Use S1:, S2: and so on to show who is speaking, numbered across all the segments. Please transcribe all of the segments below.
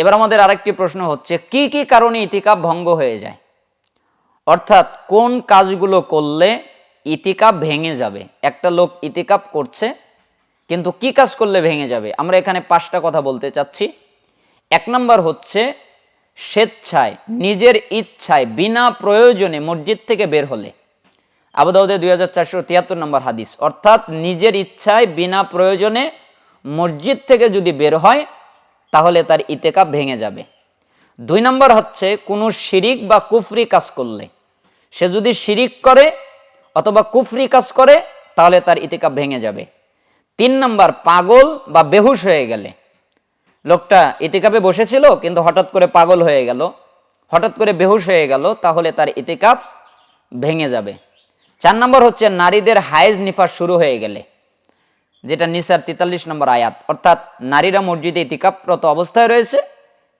S1: এবার আমাদের আরেকটি প্রশ্ন হচ্ছে, কি কি কারণে ইতিকাপ ভঙ্গ হয়ে যায়? অর্থাৎ কোন কাজগুলো করলে ইতিকাপ ভেঙে যাবে? একটা লোক ইতিকাপ করছে, কিন্তু কি কাজ করলে ভেঙে যাবে? আমরা এখানে পাঁচটা কথা বলতে চাচ্ছি। এক নম্বর হচ্ছে, স্বেচ্ছায়, নিজের ইচ্ছায়, বিনা প্রয়োজনে মসজিদ থেকে বের হলে। আবুদাউদে দুই হাজার চারশো তিয়াত্তর নম্বর হাদিস। অর্থাৎ নিজের ইচ্ছায়, বিনা প্রয়োজনে মসজিদ থেকে যদি বের হয় তাহলে তার ইতেকাপ ভেঙে যাবে। দুই নম্বর হচ্ছে, কোনো শিরিক বা কুফরি কাজ করলে, সে যদি শিরিক করে অথবা কুফরি কাজ করে, তাহলে তার ইতিকাপ ভেঙে যাবে। তিন নম্বর, পাগল বা বেহুশ হয়ে গেলে, লোকটা ইতিকাপে বসেছিল, কিন্তু হঠাৎ করে পাগল হয়ে গেল, হঠাৎ করে বেহুশ হয়ে গেল, তাহলে তার ইতিকাপ ভেঙে যাবে। চার নম্বর হচ্ছে, নারীদের হায়েজ নিফাস শুরু হয়ে গেলে যেটা নিসার তেতাল্লিশ নম্বর আয়াত। অর্থাৎ নারীরা মসজিদে ইতিকাপরত অবস্থায় রয়েছে,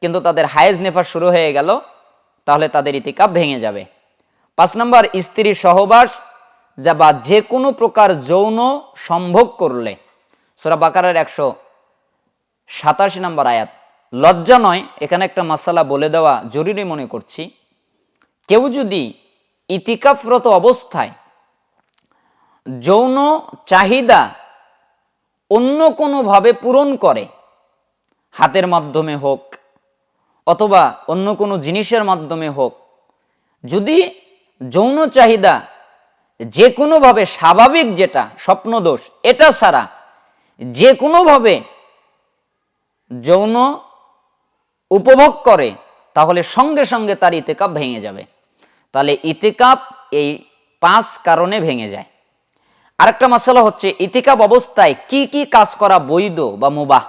S1: কিন্তু তাদের হায়েজ নেফাস শুরু হয়ে গেল, তাহলে তাদের ইতিকাপ ভেঙে যাবে। পাঁচ নম্বর স্ত্রী সহবাস, যা বা যে কোনো প্রকার যৌন সম্ভোগ করলে। সোরা বাকারের একশো সাতাশি নম্বর আয়াত। লজ্জা নয়, এখানে একটা মাসালা বলে দেওয়া জরুরি মনে করছি। কেউ যদি ইতিকাফরত অবস্থায় যৌন চাহিদা অন্য কোনোভাবে পূরণ করে, হাতের মাধ্যমে হোক অথবা অন্য কোনো জিনিসের মাধ্যমে হোক, যদি যৌন চাহিদা যে কোনোভাবে স্বাভাবিক যেটা, স্বপ্নদোষ, এটা ছাড়া যে কোনোভাবে যৌন উপভোগ করে, তাহলে সঙ্গে সঙ্গে তার ইতেকাপ ভেঙে যাবে। তাহলে ইতেকাপ এই পাঁচ কারণে ভেঙে যায়। আরেকটা মশলা হচ্ছে ইতিকাপ অবস্থায় কি কি কাজ করা বৈধ বা মুবাহ?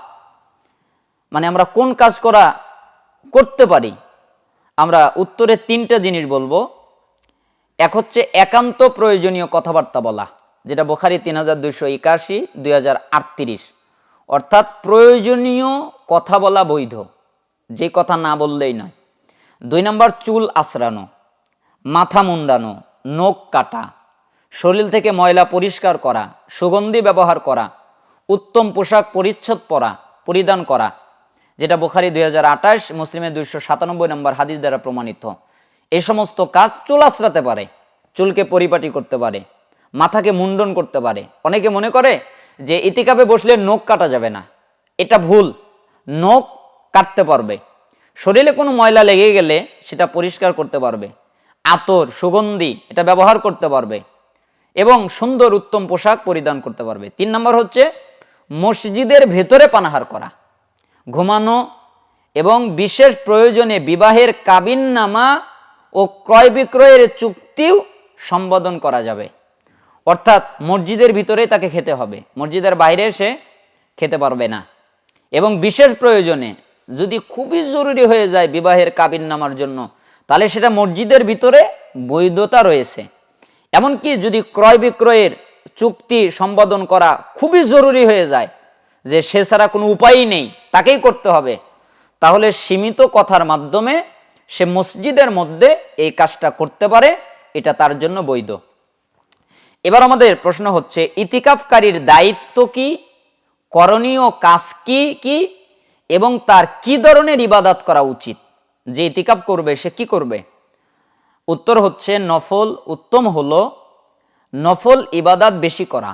S1: মানে আমরা কোন কাজ করা করতে পারি? আমরা উত্তরে তিনটা জিনিস বলব। এক হচ্ছে একান্ত প্রয়োজনীয় কথাবার্তা বলা, যেটা বোখারি তিন হাজার দুইশো একাশি, দুই হাজার আটত্রিশ। অর্থাৎ প্রয়োজনীয় কথা বলা বৈধ, যে কথা না বললেই নয়। দুই নম্বর চুল আশ্রানো মাথা মুন্ডানো, নখ কাটা শরীর থেকে ময়লা পরিষ্কার করা, সুগন্ধি ব্যবহার করা, উত্তম পোশাক পরিচ্ছদ পরা, পরিধান করা, যেটা বুখারি দুই হাজার আঠাশ, মুসলিমের দুইশো সাতানব্বই নম্বর হাদিস দ্বারা প্রমাণিত। এই সমস্ত কাজ চুল আশ্রাতে পারে, চুলকে পরিপাটি করতে পারে, মাথাকে মুন্ডন করতে পারে। অনেকে মনে করে যে ইতিকাপে বসলে নখ কাটা যাবে না, এটা ভুল, নখ কাটতে পারবে। শরীরে কোনো ময়লা লেগে গেলে সেটা পরিষ্কার করতে পারবে, আতর, সুগন্ধি এটা ব্যবহার করতে পারবে। এবং সুন্দর উত্তম পোশাক পরিধান করতে পারবে। তিন নম্বর হচ্ছে মসজিদের ভেতরে পানাহার করা, ঘুমানো এবং বিশেষ প্রয়োজনে বিবাহের কাবিননামা ও ক্রয় বিক্রয়ের চুক্তিও সম্বোধন করা যাবে। অর্থাৎ মসজিদের ভিতরে তাকে খেতে হবে, মসজিদের বাইরে সে খেতে পারবে না। এবং বিশেষ প্রয়োজনে যদি খুবই জরুরি হয়ে যায় বিবাহের কাবিন নামার জন্য, তাহলে সেটা মসজিদের ভিতরে বৈধতা রয়েছে। এমনকি যদি ক্রয় বিক্রয়ের চুক্তি সম্পাদন করা খুবই জরুরি হয়ে যায়, যে সে ছাড়া কোনো উপায়ই নেই, তাকেই করতে হবে, তাহলে সীমিত কথার মাধ্যমে সে মসজিদের মধ্যে এই কাজটা করতে পারে, এটা তার জন্য বৈধ। এবার আমাদের প্রশ্ন হচ্ছে, ইতিকাফকারীর দায়িত্ব কি, করণীয় কাজ কি কি, এবং তার কি ধরনের ইবাদত করা উচিত? যে ইতিকাফ করবে, সে কি করবে? উত্তর হচ্ছে নফল উত্তম হলো নফল ইবাদাত বেশি করা।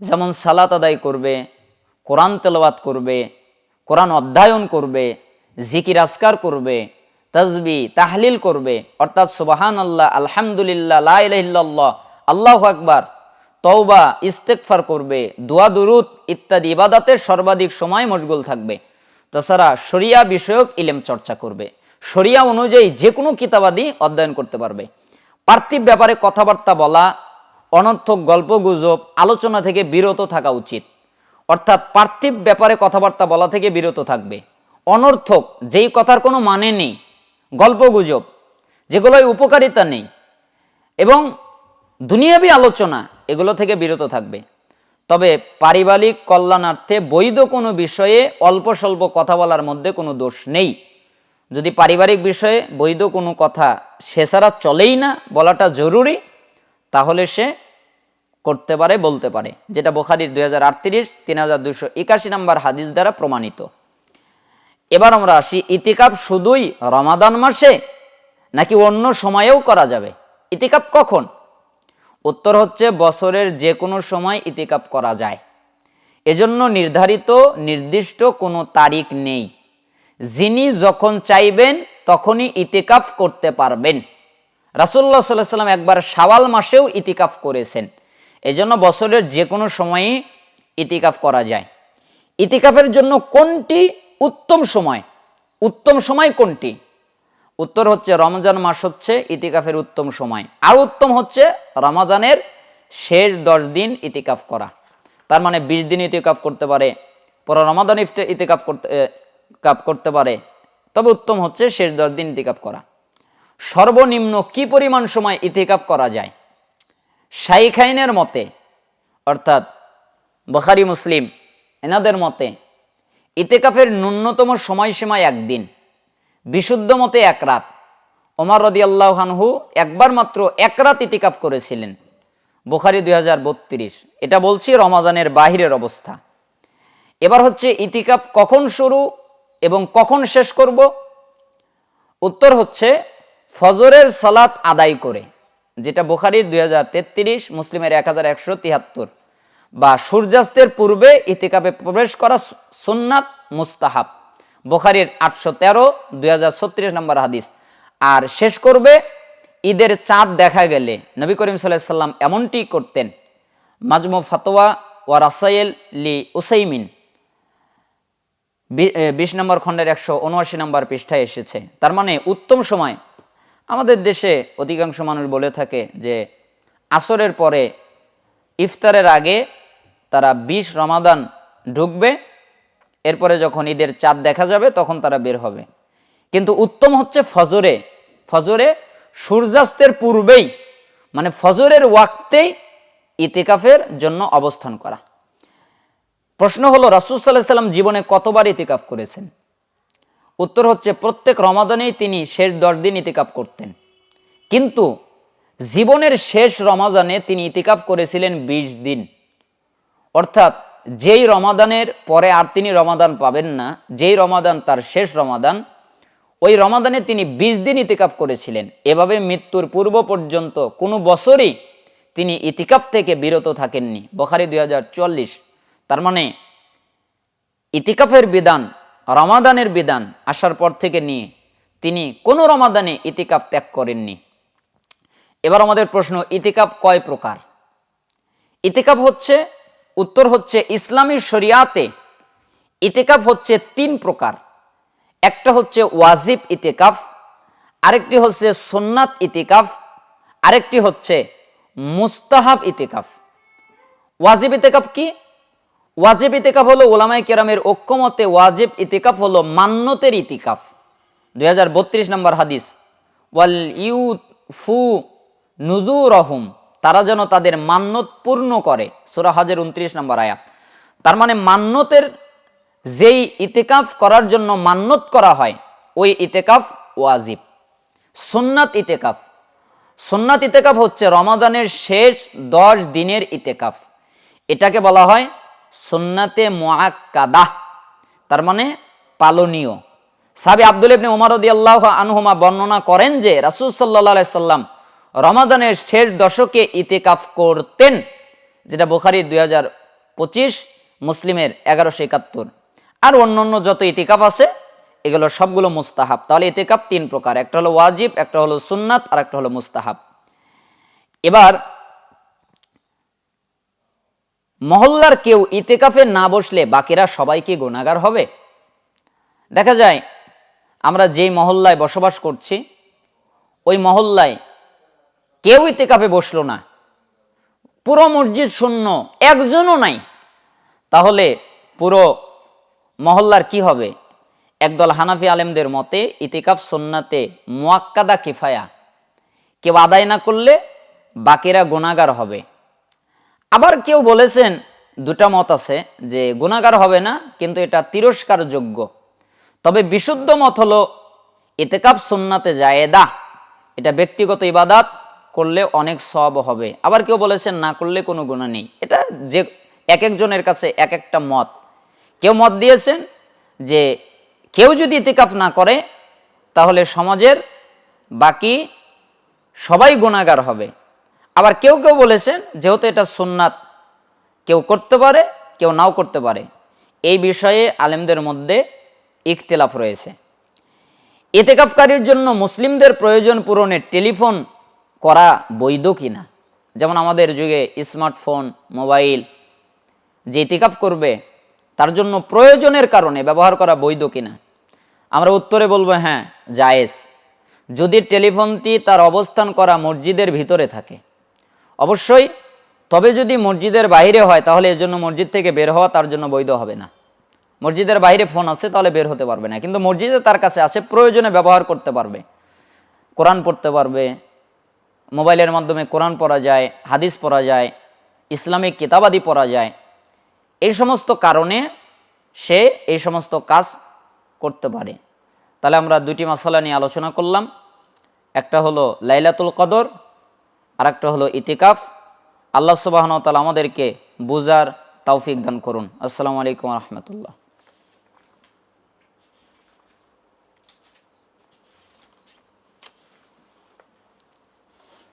S1: যেমন সালাত আদায় করবে, কোরআন তেলাওয়াত করবে, কোরআন অধ্যয়ন করবে, জিকির আসকার করবে তসবি তাহলিল করবে, অর্থাৎ সুবাহান আল্লাহ আলহামদুলিল্লাহ লাহ আল্লাহ আকবার, তওবা ইস্তেকফার করবে, দোয়া, দুরুদ ইত্যাদি ইবাদাতের সর্বাধিক সময় মশগুল থাকবে। তাছাড়া শরিয়া বিষয়ক ইলেম চর্চা করবে। শরিয়া অনুযায়ী যে কোনো কিতাবাদি অধ্যয়ন করতে পারবে। পার্থিব ব্যাপারে কথাবার্তা বলা, অনর্থক গল্প গুজব, আলোচনা থেকে বিরত থাকা উচিত। অর্থাৎ পার্থিব ব্যাপারে কথাবার্তা বলা থেকে বিরত থাকবে। অনর্থক, যেই কথার কোনো মানে নেই, গল্প গুজব যেগুলোই উপকারিতা নেই এবং দুনিয়াবি আলোচনা, এগুলো থেকে বিরত থাকবে। তবে পারিবারিক কল্যাণার্থে বৈধ কোনো বিষয়ে অল্প স্বল্প কথা বলার মধ্যে কোনো দোষ নেই। যদি পারিবারিক বিষয়ে বৈধ কোনো কথা সে ছাড়া চলেই না বলাটা জরুরি, তাহলে সে করতে পারে, বলতে পারে। যেটা বোখারির দুই হাজার আটত্রিশ, তিন হাজার দুশো একাশি নম্বর হাদিস দ্বারা প্রমাণিত। এবার আমরা আসি ইতিকাপ শুধুই রমাদান মাসে নাকি অন্য সময়েও করা যাবে? ইতিকাপ কখন? উত্তর হচ্ছে বছরের যে কোনো সময় ইতিকাপ করা যায়। এজন্য নির্ধারিত, নির্দিষ্ট কোনো তারিখ নেই। যিনি যখন চাইবেন, তখনই ইতিকাফ করতে পারবেন। রাসুল্লাহ সাল্লাহ সাল্লাম একবার শাওয়াল মাসেও ইতিকাফ করেছেন। এজন্য বছরের যে কোনো সময়ই ইতিকাফ করা যায়। ইতিকাফের জন্য কোনটি উত্তম সময়? উত্তম সময় কোনটি? উত্তর হচ্ছে রমজান মাস হচ্ছে ইতিকাফের উত্তম সময়। আর উত্তম হচ্ছে রমাদানের শেষ দশ দিন ইতিকাফ করা। তার মানে বিশ দিন ইতিকাফ করতে পারে, পরে রমাদান ইফতে, ইতিকাফ করতে কাপ করতে পারে। তবে উত্তম হচ্ছে শেষ দশ দিন ইতিকাপ করা। সর্বনিম্ন কি পরিমাণ সময় ইতিকাফ করা যায়? শাইখাইনের মতে, অর্থাৎ বখারি, মুসলিম এনাদের মতে ইতেকাফের ন্যূনতম সময়সীমা একদিন। বিশুদ্ধ মতে এক রাত। ওমর রদি আল্লাহানহু একবার মাত্র এক রাত ইতিকাফ করেছিলেন। বুখারি দুই এটা বলছি রমাদানের বাহিরের অবস্থা। এবার হচ্ছে ইতিকাফ কখন শুরু এবং কখন শেষ করব? উত্তর হচ্ছে ফজরের সালাত আদায় করে, যেটা বোখারির দুই হাজার তেত্রিশ, মুসলিমের এক হাজার একশো তিয়াত্তর বা সূর্যাস্তের পূর্বে ইতিকাপে প্রবেশ করা সুন্নাত মুস্তাহাব। বুখারির আটশো তেরো, দুই হাজার ছত্রিশ নম্বর হাদিস। আর শেষ করবে ঈদের চাঁদ দেখা গেলে। নবী করিম সাল্লাহ সাল্লাম এমনটি করতেন, মাজমু ফাতোয়া ওয়া রাসাইল লি উসাইমিন। বিশ নম্বর খণ্ডের একশো উনআশি নম্বর পৃষ্ঠায় এসেছে। তার মানে উত্তম সময়। আমাদের দেশে অধিকাংশ মানুষ বলে থাকে যে, আসরের পরে ইফতারের আগে তারা বিশ রমাদান ঢুকবে, এরপরে যখন ঈদের চাঁদ দেখা যাবে তখন তারা বের হবে। কিন্তু উত্তম হচ্ছে ফজরে। ফজরে সূর্যাস্তের পূর্বেই মানে ফজরের ওয়াক্তেই ইতিকাফের জন্য অবস্থান করা। প্রশ্ন হলো, রাসুল সাল্লাম জীবনে কতবার ইতিকাফ করেছেন? উত্তর হচ্ছে, প্রত্যেক রমাদানেই তিনি শেষ দশ দিন ইতিকাফ করতেন। কিন্তু জীবনের শেষ রমাদানে তিনি ইতিকাফ করেছিলেন ২০ দিন। অর্থাৎ যেই রমাদানের পরে আর তিনি রমাদান পাবেন না, যেই রমাদান তার শেষ রমাদান, ওই রমাদানে তিনি ২০ দিন ইতিকাফ করেছিলেন। এভাবে মৃত্যুর পূর্ব পর্যন্ত কোনো বছরই তিনি ইতিকাফ থেকে বিরত থাকেননি। বখারি দু হাজার চল্লিশ তার মানে ইতিকাফের বিধান, রমাদানের বিধান আসার পর থেকে নিয়ে তিনি কোনো রমাদানে ইতিকাফ ত্যাগ করেননি। এবার আমাদের প্রশ্ন, ইতিকাফ কয় প্রকার? ইতিকাফ হচ্ছে, উত্তর হচ্ছে ইসলামী শরিয়াতে ইতিকাফ হচ্ছে তিন প্রকার। একটা হচ্ছে ওয়াজিব ইতিকাফ, আরেকটি হচ্ছে সুন্নাত ইতিকাফ, আরেকটি হচ্ছে মুস্তাহাব ইতিকাফ। ওয়াজিব ইতিকাফ কি? ওয়াজিব ইতিকাফ হলো ওলামাই কেরামের ঐক্যমতে ওয়াজিব ইতিকাফ হলো মান্যতের ইতিকাফ। দু হাজার বত্রিশ নম্বর হাদিস, ওয়াল ইউ ফু নুজু রহম তারা যেন তাদের মান্যত পূর্ণ করে। সুরা হাজের উনত্রিশ নম্বর আয়াত। তার মানে মান্যতের যেই ইতিকাফ করার জন্য মান্যত করা হয়, ওই ইতেকাফ ওয়াজিব। সুন্নাত ইতেকাফ। সুন্নাত ইতেকাফ হচ্ছে রমাদানের শেষ দশ দিনের ইতেকাফ। এটাকে বলা হয় সুন্নাতে মুআক্কাদাহ তার মানে পালনীয়। সাবি আব্দুল ইবনে উমর রাদিয়াল্লাহু আনহুমা বর্ণনা করেন যে রাসূল আলাইহি সাল্লাম রমাদানের শেষ দশকে ইতিকাফ করতেন, যেটা বুখারীর দুই হাজার পঁচিশ, মুসলিমের এগারোশো একাত্তর। আর অন্যান্য যত ইতিকাফ আছে, এগুলো সবগুলো মুস্তাহাব। তাহলে ইতিকাফ তিন প্রকার, একটা হলো ওয়াজিব, একটা হলো সুন্নাত আর একটা হলো মুস্তাহাব। এবার মহল্লার কেউ ইতেকাফে না বসলে বাকিরা সবাই কি গুণাগার হবে? দেখা যায়, আমরা যেই মহল্লায় বসবাস করছি, ওই মহল্লায় কেউ ইতেকাফে বসল না। পুরো মসজিদ শূন্য, একজনও নাই। তাহলে পুরো মহল্লার কি হবে? একদল হানাফি আলেমদের মতে, ইতিকাফ সন্নাতে মোয়াক্কাদা কিফায়া। কেউ আদায় না করলে বাকিরা গুণাগার হবে। আবার কেউ বলেছেন, দুটা মত আছে, যে গুণাগার হবে না, কিন্তু এটা তিরস্কারযোগ্য। তবে বিশুদ্ধ মত হলো, ইতেকাফ সুন্নাতে জায়েদা। এটা ব্যক্তিগত ইবাদাত, করলে অনেক সব হবে। আবার কেউ বলেছেন, না করলে কোনো গুণা নেই। এটা যে এক একজনের কাছে এক একটা মত। কেউ মত দিয়েছেন, যে কেউ যদি ইতিকাফ না করে, তাহলে সমাজের বাকি সবাই গুণাগার হবে। আবার কেউ কেউ বলেছেন, যেহেতু এটা সুন্নাত, কেউ করতে পারে, কেউ নাও করতে পারে। এই বিষয়ে আলেমদের মধ্যে ইখতিলাফ রয়েছে। এতেকাফকারীর জন্য মুসলিমদের প্রয়োজন পূরণে টেলিফোন করা বৈধ কিনা? যেমন আমাদের যুগে স্মার্টফোন, মোবাইল, যে ইতিকাফ করবে, তার জন্য প্রয়োজনের কারণে ব্যবহার করা বৈধ কিনা? আমরা উত্তরে বলব হ্যাঁ জায়েজ। যদি টেলিফোনটি তার অবস্থান করা মসজিদের ভিতরে থাকে অবশ্যই, তবে যদি মসজিদের বাইরে হয়, তাহলে এর জন্য মসজিদ থেকে বের হওয়া তার জন্য বৈধ হবে না। মসজিদের বাইরে ফোন আছে, তাহলে বের হতে পারবে না। কিন্তু মসজিদে তার কাছে আছে, প্রয়োজনে ব্যবহার করতে পারবে। কোরআন পড়তে পারবে, মোবাইলের মাধ্যমে কোরআন পড়া যায়, হাদিস পড়া যায়, ইসলামিক কিতাবাদি পড়া যায়। এই সমস্ত কারণে সে এই সমস্ত কাজ করতে পারে। তাহলে আমরা দুটি মশলা নিয়ে আলোচনা করলাম। একটা হলো লাইলাতুল কদর আর একটা হলো ইতিকাফ। আল্লাহ সুবাহন তালা আমাদেরকে বুজার তৌফিক দান করুন। আসসালামু আলাইকুম রহমতুল্লাহ।